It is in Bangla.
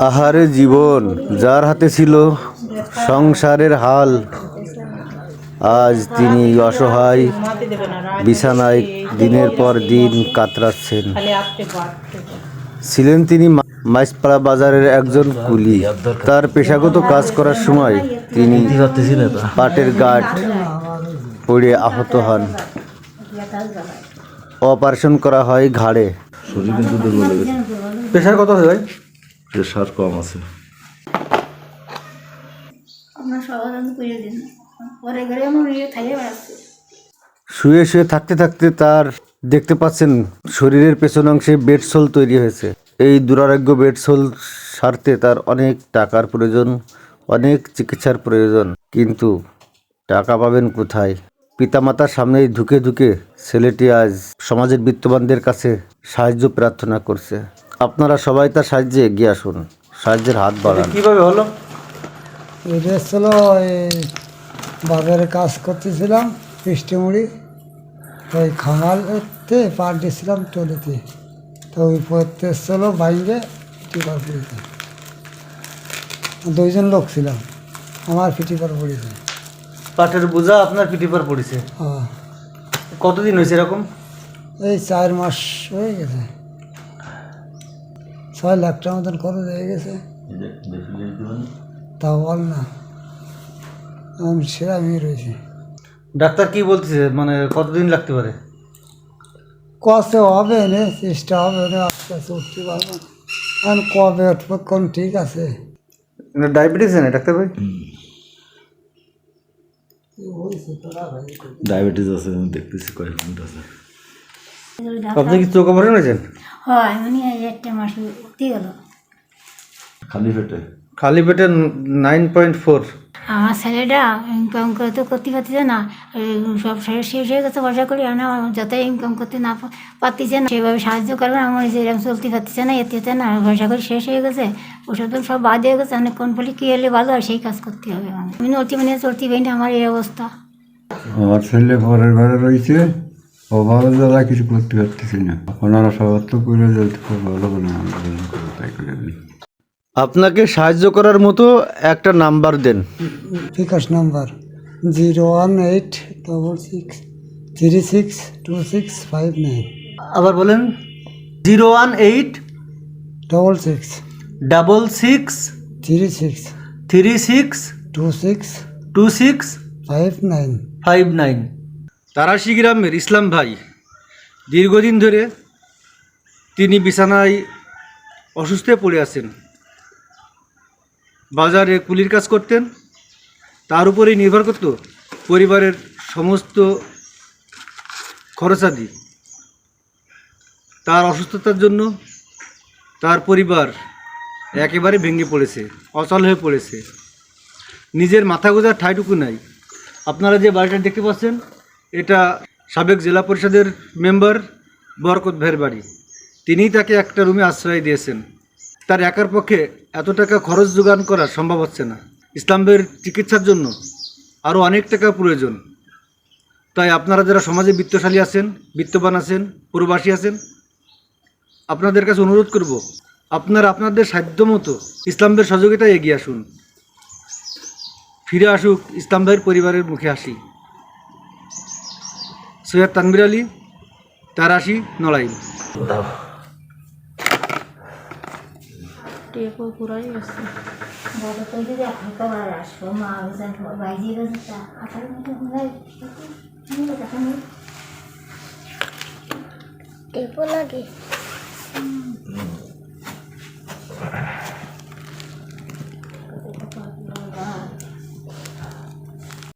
আহারে জীবন যার হাতে ছিল সংসারের হাল আজ তিনি অসহায় বিছানায় দিনের পর দিন কাতরাচ্ছেন। ছিলেন তিনি মা- মাইসপাড়া বাজারের একজন কুলি। তার পেশাগত কাজ করার সময় তিনি পাটের গাঠ পড়ে আহত হন। অপারেশন করা হয় ঘাড়ে। পেশার হয়ে হয় ভাই? প্রেশার কম আছে। ইয়ে শুয়ে শুয়ে থাকতে থাকতে তার দেখতে পাচ্ছেন শরীরের পেছন অংশে বেডসোল তৈরি হয়েছে। এই দুরারোগ্য বেডসোল সারতে তার অনেক টাকার প্রয়োজন অনেক চিকিৎসার প্রয়োজন। কিন্তু টাকা পাবেন কোথায়? পিতামাতার সামনেই ধুকে ধুকে ছেলেটি আজ সমাজের বিত্তবানদের কাছে সাহায্য প্রার্থনা করছে। আপনারা সবাই তার সাহায্যে এগিয়ে আসুন। সাহায্যের হাত বাড়ান। কীভাবে হলো? এটা ছিল এই বাজারে কাজ করতেছিলাম মিষ্টিমুড়ি ওই খামালতে পার দিয়েছিলাম টলিতে। তো ওই পড়তে ছিল বাইরে টিপার পড়িতে দুইজন লোক ছিলাম আমার পিটিপার পড়েছে পাটের বোঝা আপনার পিঠে পর পড়েছে। হ্যাঁ। কতদিন হয়েছে এরকম? এই চার মাস হয়ে গেছে। ছয় লাখ টাকা মতন খরচ হয়ে গেছে। তা বল না। আমি সেরা মেয়ে রয়েছে। ডাক্তার কি বলতেছে? মানে কতদিন লাগতে পারে? কষ্ট হবে না চেষ্টা হবে না আস্তে আস্তে উঠতে পারব। এখন কবে উঠবো কোন ঠিক আছে। ডায়াবেটিস না ডাক্তার ভাই? ডায়াবেটিস আছে আমি দেখতেছি কয়েক ঘণ্টা আছে। আপনি কি চোখ অপারেশন হয়েছেন হয় মানে এই একটা মাস উঠতে গেল। খালি পেটে? খালি পেটে নাইন পয়েন্ট ফোর আমার ছেলেটা ইনকাম করতে করতে পারতেছে না সব শেষ শেষ হয়ে গেছে পয়সা করি না যাতে ইনকাম করতে না পারতেছে না সেভাবে সাহায্য করবে আমার যেরকম চলতে পারতেছে না এতে না পয়সা করি শেষ হয়ে গেছে ওসব তো সব বাদ হয়ে গেছে অনেক কোন ফলে কী হলে ভালো হয় সেই কাজ করতে হবে আমার আমি নড়তে মানে চলতে পারি না আমার এই অবস্থা। আমার ছেলে পরের ঘরে রয়েছে। অভাবে দ্বারা কিছু করতে পারতেছি না। ওনারা সবার তো করে যেতে খুব ভালো করে আমরা তাই করে দিই আপনাকে সাহায্য করার মতো একটা নাম্বার দেন। BKash number zero one eight double six three six two six five nine. আবার বলেন zero one eight double six double six three six three six two six two six five nine. Five nine. Tarashi গ্রামের ইসলাম ভাই দীর্ঘদিন ধরে তিনি বিছানায় অসুস্থ পড়ে আছেন। বাজারে কুলির কাজ করতেন। তার উপরেই নির্ভর করত পরিবারের সমস্ত খরচাদি। তার অসুস্থতার জন্য তার পরিবার একেবারে ভেঙে পড়েছে, অচল হয়ে পড়েছে। নিজের মাথা গোজার ঠাইটুকু নাই। আপনারা যে বাড়িটা দেখতে পাচ্ছেন এটা সাবেক জেলা পরিষদের মেম্বার বরকত ভাইয়ের বাড়ি। তিনিই তাকে একটা রুমে আশ্রয় দিয়েছেন। তার একার পক্ষে এত টাকা খরচ যোগান করা সম্ভব হচ্ছে না। ইসলাম ভাইয়ের চিকিৎসার জন্য আরও অনেক টাকা প্রয়োজন। তাই আপনারা যারা সমাজে বিত্তশালী আছেন, বিত্তবান আছেন, প্রবাসী আছেন, আপনাদের কাছে অনুরোধ করব, আপনারা আপনাদের সাধ্য সাধ্যমতো ইসলামদের সহযোগিতায় এগিয়ে আসুন। ফিরে আসুক ইসলাম ভাইয়ের পরিবারের মুখে হাসি। সৈয়দ তানবির আলী তারাশি নড়াইল বলো তো যদি হালকা বার আসব মা বাইরে গেছে তা আঠারো মিনিট টেপো লাগে।